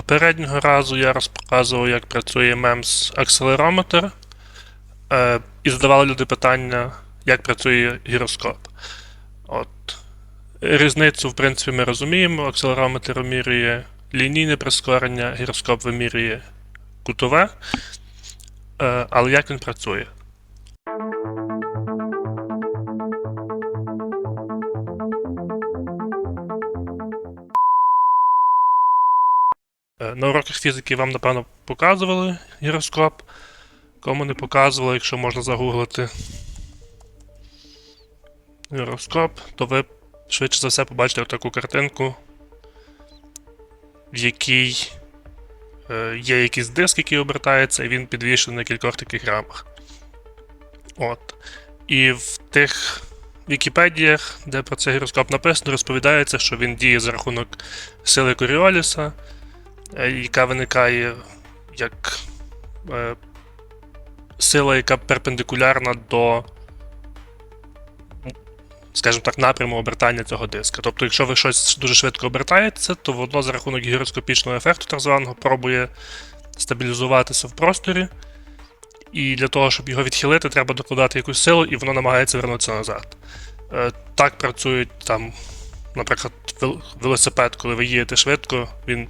Попереднього разу я розказував, як працює MEMS акселерометр, е, і задавали люди питання, як працює гіроскоп. От. Різницю, в принципі, ми розуміємо. Акселерометр вимірює лінійне прискорення, гіроскоп вимірює кутове. Е, але як він працює? На уроках фізики вам, напевно, показували гіроскоп. Кому не показували, якщо можна загуглити гіроскоп, то ви швидше за все побачите таку картинку, в якій е, є якийсь диск, який обертається, і він підвішений на кількох таких рамах. От. І в тих Вікіпедіях, де про цей гіроскоп написано, розповідається, що він діє за рахунок сили Коріоліса, е, яка виникає як е, сила, яка перпендикулярна до, скажімо так, напряму обертання цього диска. Тобто, якщо ви щось дуже швидко обертаєте, то воно за рахунок гіроскопічного ефекту, так званого, пробує стабілізуватися в просторі. І для того, щоб його відхилити, треба докладати якусь силу, і воно намагається вернутися назад. Е, Так працюють там, наприклад, велосипед, коли ви їдете швидко, він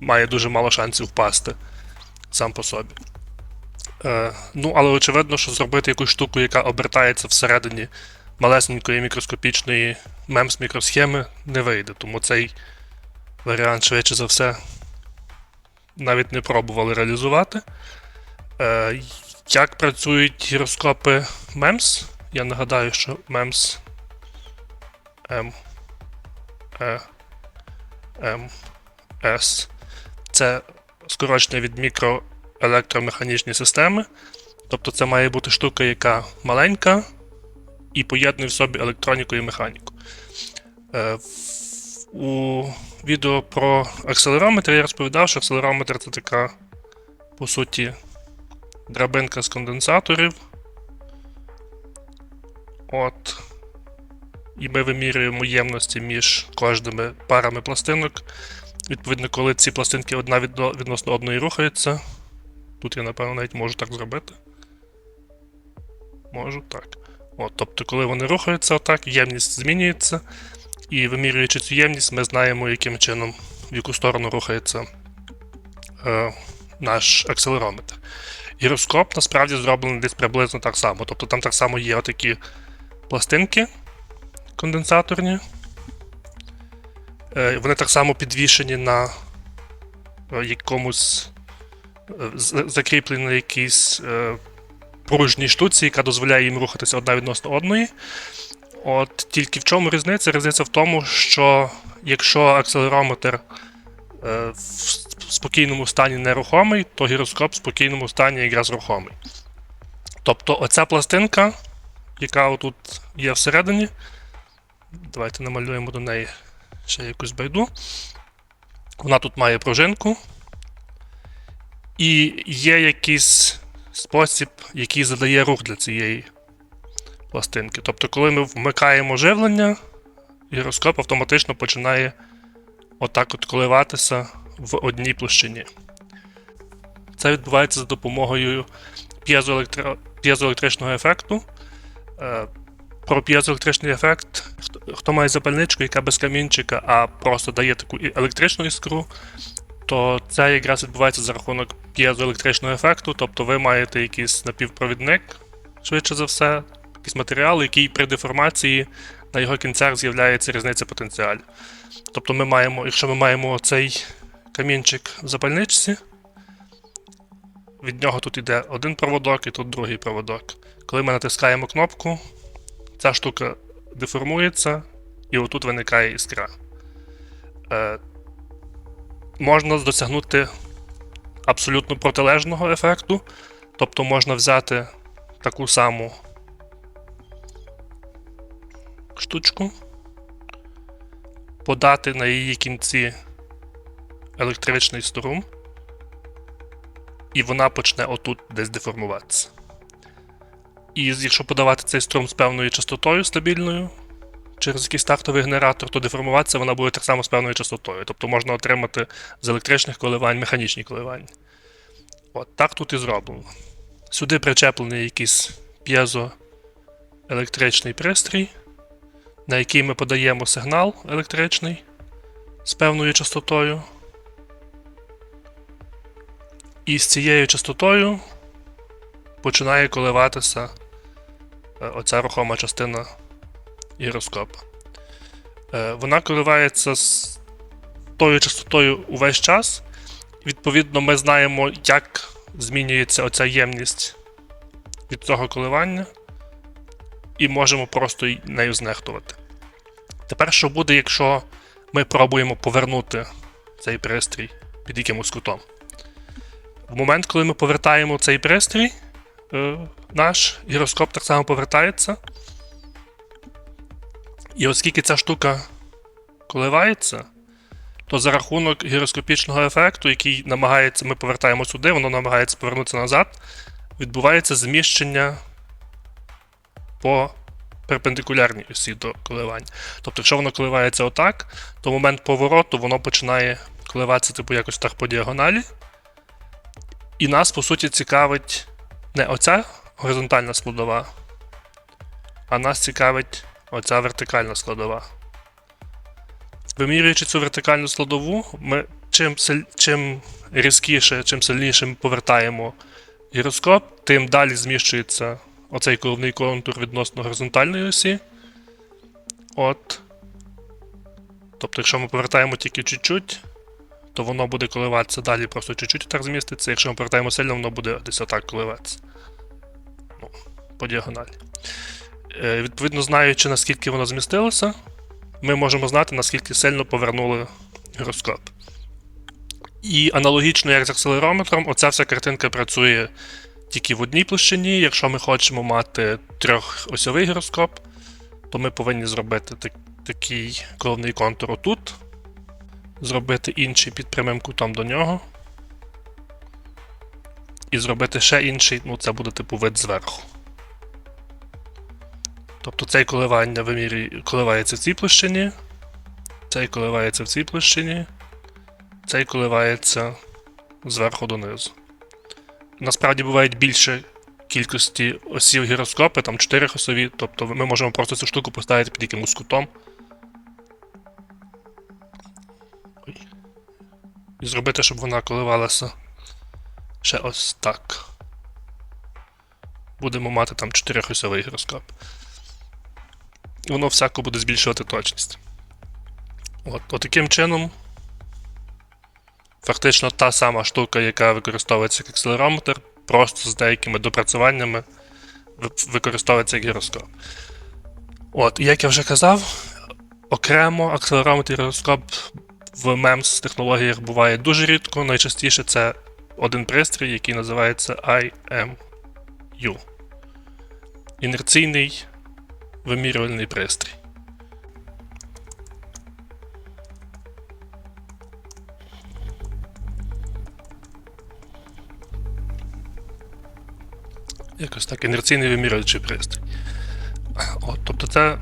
має дуже мало шансів впасти сам по собі. Е, ну, але очевидно, що зробити якусь штуку, яка обертається всередині малесенької мікроскопічної мемс мікросхеми, не вийде. Тому цей варіант, швидше за все, навіть не пробували реалізувати. Е, як працюють гіроскопи MEMS? Я нагадаю, що MEMS M, E, M, S це скорочення від мікроелектромеханічні системи. Тобто це має бути штука, яка маленька і поєднує в собі електроніку і механіку. Е, у відео про акселерометр я розповідав, що акселерометр це така, по суті, драбинка з конденсаторів. От. І ми вимірюємо ємності між кожними парами пластинок. Відповідно, коли ці пластинки одна відносно одної рухаються. Тут я, напевно, навіть можу так зробити. Можу так. От, тобто, коли вони рухаються отак, ємність змінюється. І вимірюючи цю ємність, ми знаємо, яким чином, в яку сторону рухається е, наш акселерометр. Гіроскоп насправді зроблений десь приблизно так само. Тобто там так само є отакі пластинки конденсаторні. Е, Вони так само підвішені на е, якомусь е, закріплені на якійсь пружній штуці, яка дозволяє їм рухатися одна відносно одної. От тільки в чому різниця? Різниця в тому, що якщо акселерометр в спокійному стані нерухомий, то гіроскоп в спокійному стані якраз рухомий. Тобто оця пластинка, яка отут є всередині. Давайте намалюємо до неї ще якусь байду. Вона тут має пружинку. І є якийсь спосіб, який задає рух для цієї пластинки. Тобто, коли ми вмикаємо живлення, гіроскоп автоматично починає отак от коливатися в одній площині. Це відбувається за допомогою п'єзоелектро... п'єзоелектричного ефекту. Про п'єзоелектричний ефект, хто- має запальничку, яка без камінчика, а просто дає таку електричну іскру, то це якраз відбувається за рахунок п'єзоелектричного ефекту. Тобто ви маєте якийсь напівпровідник, швидше за все, якийсь матеріал, який при деформації на його кінцях з'являється різниця потенціалів. Тобто ми маємо, якщо ми маємо цей камінчик в запальничці, від нього тут йде один проводок і тут другий проводок. Коли ми натискаємо кнопку, ця штука деформується, і отут виникає іскра. Е, можна досягнути абсолютно протилежного ефекту. Тобто можна взяти таку саму штучку, подати на її кінці електричний струм, і вона почне отут десь деформуватися. І якщо подавати цей струм з певною частотою стабільною, через якийсь стартовий генератор, то деформуватися вона буде так само з певною частотою. Тобто можна отримати з електричних коливань механічні коливання. От так тут і зроблено. Сюди причеплений якийсь п'єзоелектричний пристрій, на який ми подаємо сигнал електричний з певною частотою. І з цією частотою починає коливатися оця рухома частина гіроскопа. Е, Вона коливається з тою частотою увесь час. Відповідно, ми знаємо, як змінюється оця ємність від цього коливання, і можемо просто нею знехтувати. Тепер, що буде, якщо ми пробуємо повернути цей пристрій під якимось кутом? В момент, коли ми повертаємо цей пристрій, е, наш гіроскоп так само повертається. І оскільки ця штука коливається, то за рахунок гіроскопічного ефекту, який намагається, ми повертаємо сюди, воно намагається повернутися назад, відбувається зміщення по перпендикулярній осі до коливань. Тобто, якщо воно коливається отак, то в момент повороту воно починає коливатися типу якось так по діагоналі. І нас, по суті, цікавить не оця горизонтальна складова, а нас цікавить оця вертикальна складова. Вимірюючи цю вертикальну складову, ми чим, чим різкіше, чим сильніше ми повертаємо гіроскоп, тим далі зміщується оцей коливний контур відносно горизонтальної осі. От. Тобто, якщо ми повертаємо тільки чуть-чуть, то воно буде коливатися далі, просто чуть-чуть так зміститься. Якщо ми повертаємо сильно, воно буде десь отак коливатися. Ну, по діагоналі. Е, відповідно, знаючи, наскільки воно змістилося, ми можемо знати, наскільки сильно повернули гіроскоп. І аналогічно, як з акселерометром, оця вся картинка працює тільки в одній площині. Якщо ми хочемо мати трьохосьовий гіроскоп, то ми повинні зробити так- такий кровний контур отут, зробити інший під прямим кутом до нього. І зробити ще інший, ну це буде типу вид зверху. Тобто цей коливання вимірює, коливається в цій площині, цей коливається в цій площині, цей коливається зверху донизу. Насправді бувають більше кількості осів гіроскопи, там 4 осові, тобто ми можемо просто цю штуку поставити під якимось кутом. Зробити, щоб вона коливалася ще ось так. Будемо мати там 4 осьовий гіроскоп. Воно всяко буде збільшувати точність. От, от таким чином, фактично та сама штука, яка використовується як акселерометр, просто з деякими допрацюваннями використовується як гіроскоп. От, як я вже казав, окремо акселерометр і гіроскоп в MEMS технологіях буває дуже рідко. Найчастіше це один пристрій, який називається IMU. Інерційний вимірювальний пристрій. Якось так, інерційний вимірювальний пристрій. От, тобто це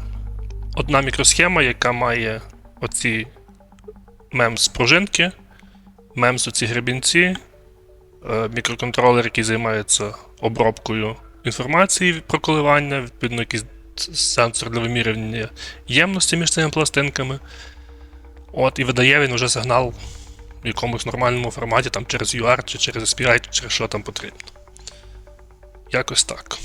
одна мікросхема, яка має оці мемс пружинки, мемс оці гребінці, е, мікроконтролер, який займається обробкою інформації про коливання, відповідно, якийсь сенсор для вимірювання ємності між цими пластинками. От, і видає він вже сигнал в якомусь нормальному форматі, там через UART, чи через SPI, чи через що там потрібно. Якось так.